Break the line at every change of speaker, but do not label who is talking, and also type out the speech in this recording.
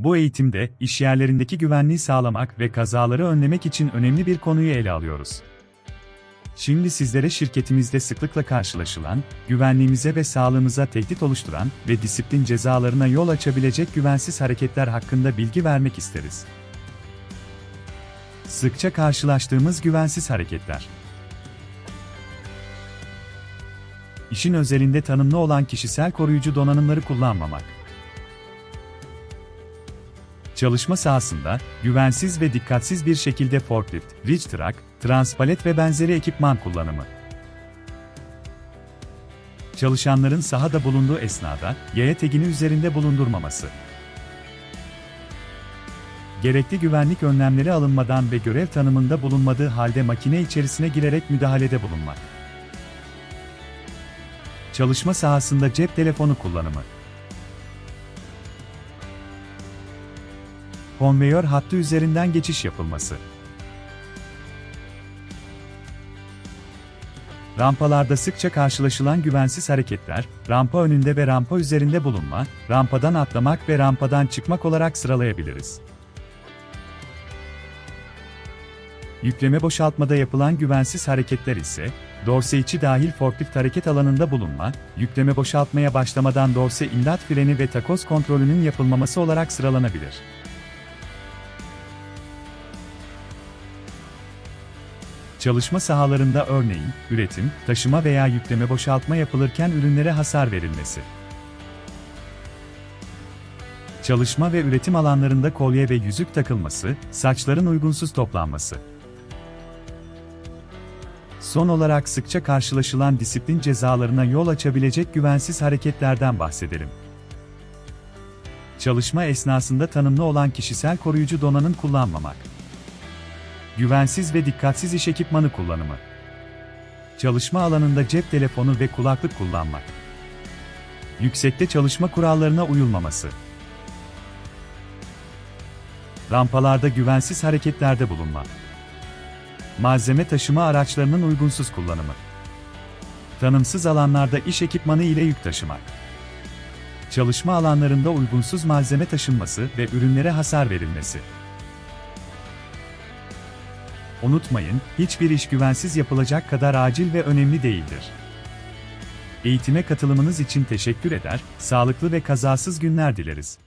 Bu eğitimde, iş yerlerindeki güvenliği sağlamak ve kazaları önlemek için önemli bir konuyu ele alıyoruz. Şimdi sizlere şirketimizde sıklıkla karşılaşılan, güvenliğimize ve sağlığımıza tehdit oluşturan ve disiplin cezalarına yol açabilecek güvensiz hareketler hakkında bilgi vermek isteriz. Sıkça karşılaştığımız güvensiz hareketler. İşin özelinde tanımlı olan kişisel koruyucu donanımları kullanmamak. Çalışma sahasında, güvensiz ve dikkatsiz bir şekilde forklift, reach truck, transpalet ve benzeri ekipman kullanımı. Çalışanların sahada bulunduğu esnada, yaya tegini üzerinde bulundurmaması. Gerekli güvenlik önlemleri alınmadan ve görev tanımında bulunmadığı halde makine içerisine girerek müdahalede bulunmak. Çalışma sahasında cep telefonu kullanımı. Konveyör hattı üzerinden geçiş yapılması. Rampalarda sıkça karşılaşılan güvensiz hareketler, rampa önünde ve rampa üzerinde bulunma, rampadan atlamak ve rampadan çıkmak olarak sıralayabiliriz. Yükleme boşaltmada yapılan güvensiz hareketler ise, dorse içi dahil forklift hareket alanında bulunma, yükleme boşaltmaya başlamadan dorse imdat freni ve takoz kontrolünün yapılmaması olarak sıralanabilir. Çalışma sahalarında örneğin, üretim, taşıma veya yükleme boşaltma yapılırken ürünlere hasar verilmesi. Çalışma ve üretim alanlarında kolye ve yüzük takılması, saçların uygunsuz toplanması. Son olarak sıkça karşılaşılan disiplin cezalarına yol açabilecek güvensiz hareketlerden bahsedelim. Çalışma esnasında tanımlı olan kişisel koruyucu donanım kullanmamak. Güvensiz ve dikkatsiz iş ekipmanı kullanımı. Çalışma alanında cep telefonu ve kulaklık kullanmak. Yüksekte çalışma kurallarına uyulmaması. Rampalarda güvensiz hareketlerde bulunma. Malzeme taşıma araçlarının uygunsuz kullanımı. Tanımsız alanlarda iş ekipmanı ile yük taşımak. Çalışma alanlarında uygunsuz malzeme taşınması ve ürünlere hasar verilmesi. Unutmayın, hiçbir iş güvensiz yapılacak kadar acil ve önemli değildir. Eğitime katılımınız için teşekkür eder, sağlıklı ve kazasız günler dileriz.